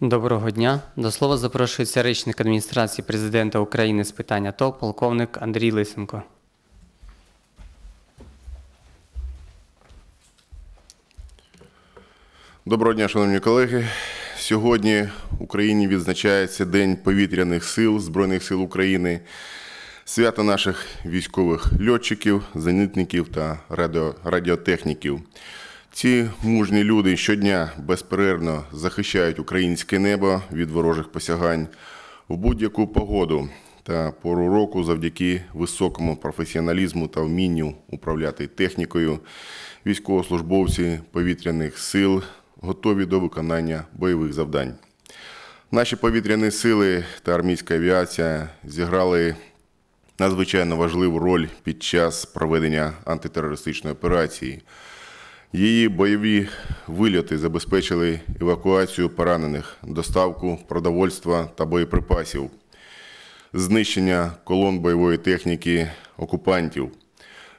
Доброго дня. До слова запрошується речник адміністрації президента України з питань АТО, полковник Андрій Лисенко. Доброго дня, шановні колеги. Сьогодні в Україні відзначається День повітряних сил Збройних сил України, свято наших військових льотчиків, зенітників та радіо, радіотехніків. Ці мужні люди щодня безперервно захищають українське небо від ворожих посягань в будь-яку погоду та пору року завдяки високому професіоналізму та вмінню управляти технікою. Військовослужбовці повітряних сил готові до виконання бойових завдань. Наші повітряні сили та армійська авіація зіграли надзвичайно важливу роль під час проведення антитерористичної операції. Її бойові вильоти забезпечили евакуацію поранених, доставку продовольства та боєприпасів, знищення колон бойової техніки окупантів.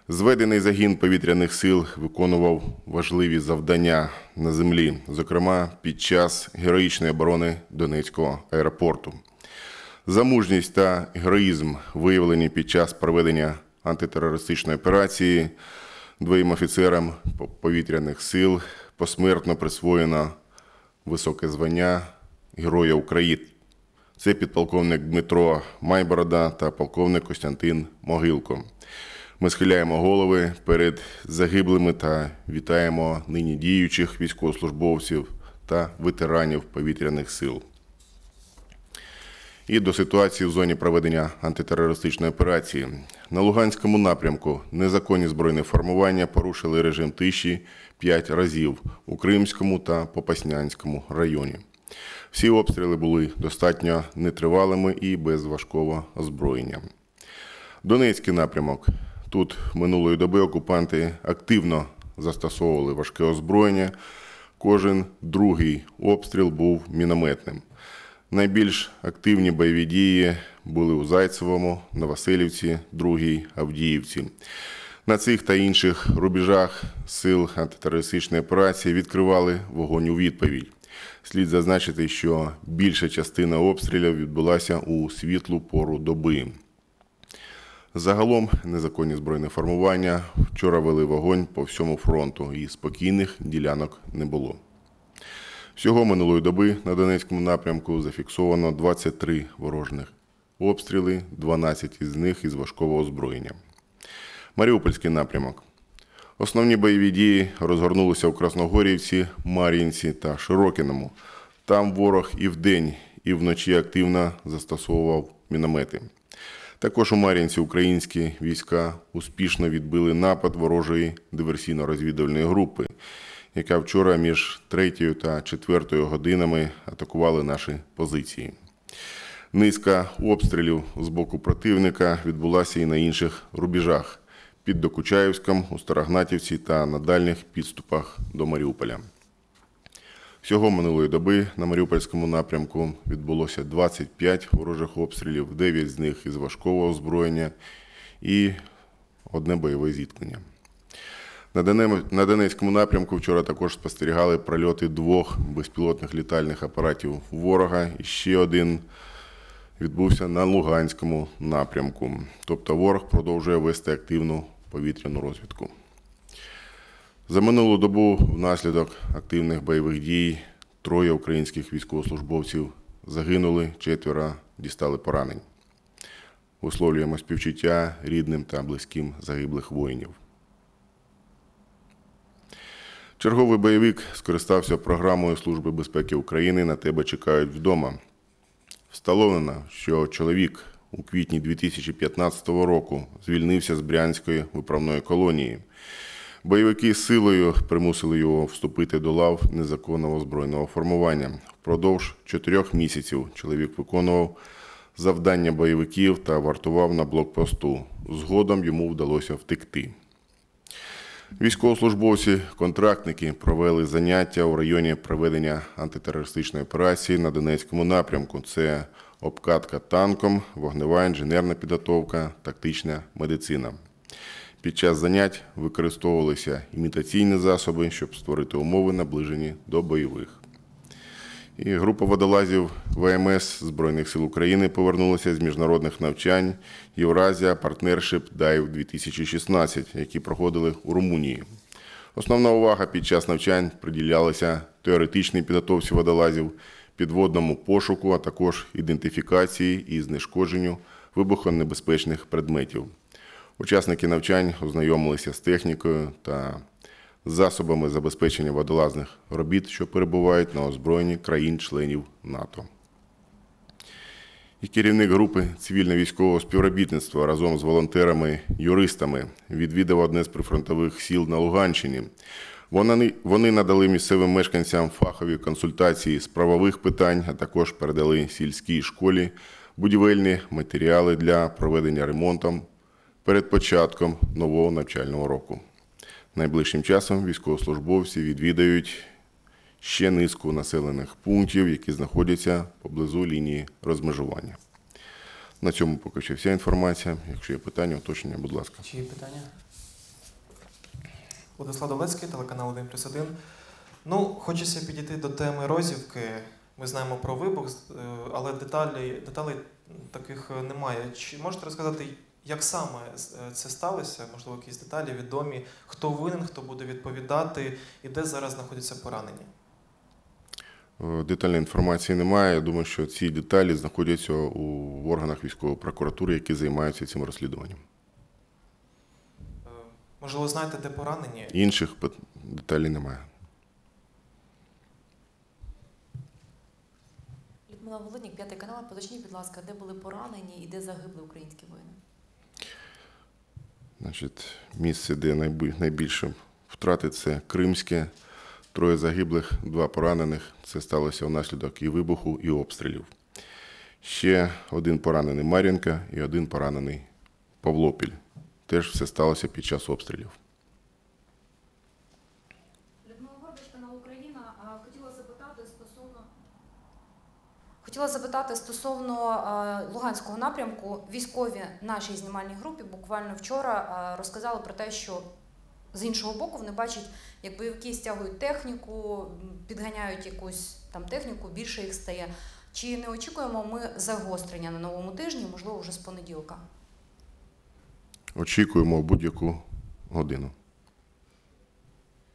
Зведений загін повітряних сил виконував важливі завдання на землі, зокрема під час героїчної оборони Донецького аеропорту. За мужність та героїзм, виявлені під час проведення антитерористичної операції, двоїм офіцерам повітряних сил посмертно присвоєно високе звання Героя України. Це підполковник Дмитро Майборода та полковник Костянтин Могилко. Ми схиляємо голови перед загиблими та вітаємо нині діючих військовослужбовців та ветеранів повітряних сил. І до ситуації в зоні проведення антитерористичної операції. На Луганському напрямку незаконні збройні формування порушили режим тиші 5 разів у Кримському та Попаснянському районі. Всі обстріли були достатньо нетривалими і без важкого озброєння. Донецький напрямок. Тут минулої доби окупанти активно застосовували важке озброєння. Кожен другий обстріл був мінометним. Найбільш активні бойові дії були у Зайцевому, Новоселівці, Другій, Авдіївці. На цих та інших рубежах сил антитерористичної операції відкривали вогонь у відповідь. Слід зазначити, що більша частина обстрілів відбулася у світлу пору доби. Загалом незаконні збройні формування вчора вели вогонь по всьому фронту, і спокійних ділянок не було. Всього минулої доби на Донецькому напрямку зафіксовано 23 ворожних обстріли, 12 із них із важкого озброєння. Маріупольський напрямок. Основні бойові дії розгорнулися у Красногорівці, Мар'їнці та Широкіному. Там ворог і вдень, і вночі активно застосовував міномети. Також у Мар'їнці українські війська успішно відбили напад ворожої диверсійно-розвідувальної групи, яка вчора між 3 та 4 годинами атакували наші позиції. Низка обстрілів з боку противника відбулася і на інших рубежах під Докучаївськом, у Старогнатівці та на дальніх підступах до Маріуполя. Всього минулої доби на Маріупольському напрямку відбулося 25 ворожих обстрілів, 9 з них із важкого озброєння і одне бойове зіткнення. На Донецькому напрямку вчора також спостерігали прольоти двох безпілотних літальних апаратів ворога. І ще один відбувся на Луганському напрямку. Тобто ворог продовжує вести активну повітряну розвідку. За минулу добу внаслідок активних бойових дій троє українських військовослужбовців загинули, четверо дістали поранень. Висловлюємо співчуття рідним та близьким загиблих воїнів. Черговий бойовик скористався програмою Служби безпеки України на тебе чекають вдома. Встановлено, що чоловік у квітні 2015 року звільнився з Брянської виправної колонії. Бойовики силою примусили його вступити до лав незаконного збройного формування. Впродовж чотирьох місяців чоловік виконував завдання бойовиків та вартував на блокпосту. Згодом йому вдалося втекти. Військовослужбовці, контрактники провели заняття у районі проведення антитерористичної операції на Донецькому напрямку. Це обкатка танком, вогнева інженерна підготовка, тактична медицина. Під час занять використовувалися імітаційні засоби, щоб створити умови, наближені до бойових. І група водолазів ВМС Збройних сил України повернулася з міжнародних навчань Євразія Partnership Dive 2016, які проходили у Румунії. Основна увага під час навчань приділялася теоретичній підготовці водолазів, підводному пошуку, а також ідентифікації і знешкодженню вибухонебезпечних предметів. Учасники навчань ознайомилися з технікою та засобами забезпечення водолазних робіт, що перебувають на озброєнні країн-членів НАТО. І керівник групи цивільно-військового співробітництва разом з волонтерами-юристами відвідав одне з прифронтових сіл на Луганщині. Вони, надали місцевим мешканцям фахові консультації з правових питань, а також передали сільській школі будівельні матеріали для проведення ремонту перед початком нового навчального року. Найближчим часом військовослужбовці відвідають ще низку населених пунктів, які знаходяться поблизу лінії розмежування. На цьому поки що вся інформація. Якщо є питання, уточнення, будь ласка. Чи є питання? Владислав Долецький, телеканал 1 плюс 1. Ну, хочеться підійти до теми Розівки. Ми знаємо про вибух, е, але деталі, деталей таких е, немає. Чи можете розказати, як саме е, це сталося? Можливо, якісь деталі відомі, хто винен, хто буде відповідати, і де зараз знаходяться поранені? Е, Детальної інформації немає. Я думаю, що ці деталі знаходяться у органах військової прокуратури, які займаються цим розслідуванням. Е, Можливо, знаєте, де поранені? Інших деталей немає. Людмила Володнік, п'ятий канал. Поточніть, будь ласка, де були поранені і де загибли українські воїни? Значить, місце, де найбільше втрати, це Кримське. Троє загиблих, два поранених. Це сталося внаслідок і вибуху, і обстрілів. Ще один поранений Мар'їнка і один поранений Павлопіль. Теж все сталося під час обстрілів. Людмила Горбач, канал Україна. А, Хотіла запитати стосовно Хотіла запитати стосовно е, Луганського напрямку. Військові нашій знімальній групі буквально вчора е, розказали про те, що з іншого боку вони бачать, як бойовики стягують техніку, підганяють якусь там техніку, більше їх стає. Чи не очікуємо ми загострення на новому тижні, можливо, вже з понеділка? Очікуємо будь-яку годину.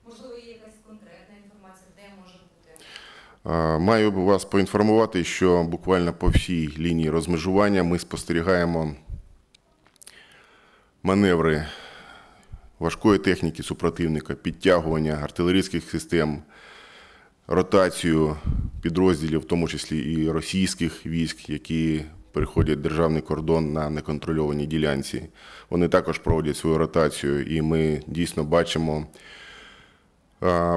Можливо, є якась конкретна інформація, де може бути. А, Маю вас поінформувати, що буквально по всій лінії розмежування ми спостерігаємо маневри важкої техніки супротивника, підтягування артилерійських систем, ротацію підрозділів, в тому числі і російських військ, які переходять державний кордон на неконтрольованій ділянці. Вони також проводять свою ротацію, і ми дійсно бачимо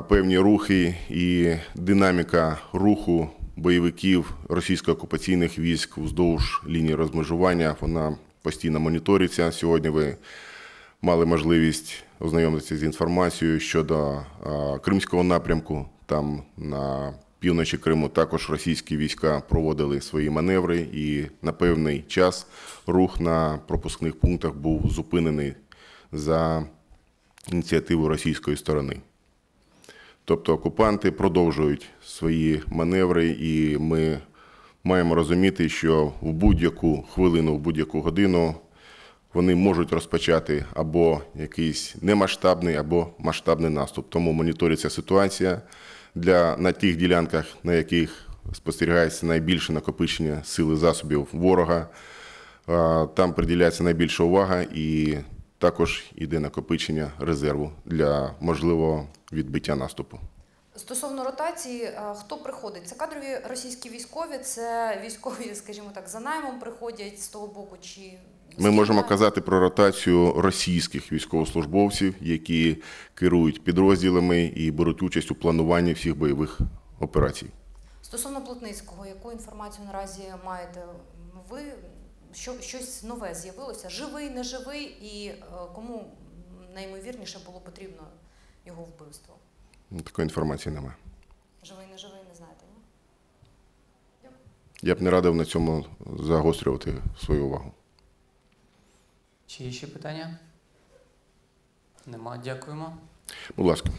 певні рухи і динаміка руху бойовиків російсько-окупаційних військ вздовж лінії розмежування. Вона постійно моніториться. Сьогодні ви мали можливість ознайомитися з інформацією щодо Кримського напрямку. Там на півночі Криму також російські війська проводили свої маневри, і на певний час рух на пропускних пунктах був зупинений за ініціативою російської сторони. Тобто окупанти продовжують свої маневри, і ми маємо розуміти, що в будь-яку хвилину, в будь-яку годину вони можуть розпочати або якийсь немасштабний, або масштабний наступ. Тому моніториться ситуація для на тих ділянках, на яких спостерігається найбільше накопичення сили засобів ворога. Там приділяється найбільша увага і також іде накопичення резерву для можливого відбиття наступу. Стосовно ротації, е, хто приходить? Це кадрові російські військові, це військові, скажімо так, за наймом приходять з того боку, чи Ми можемо казати про ротацію російських військовослужбовців, які керують підрозділами і беруть участь у плануванні всіх бойових операцій. стосовно Плотницького, яку інформацію наразі маєте ви? Що щось нове з'явилося? Живий, не живий, і е, кому найімовірніше було потрібно його вбивство? Такої інформації немає. Живий, не живий, не знаєте, ні? Я б не радив на цьому загострювати свою увагу. Чи є ще питання? Нема, дякуємо. Будь ласка.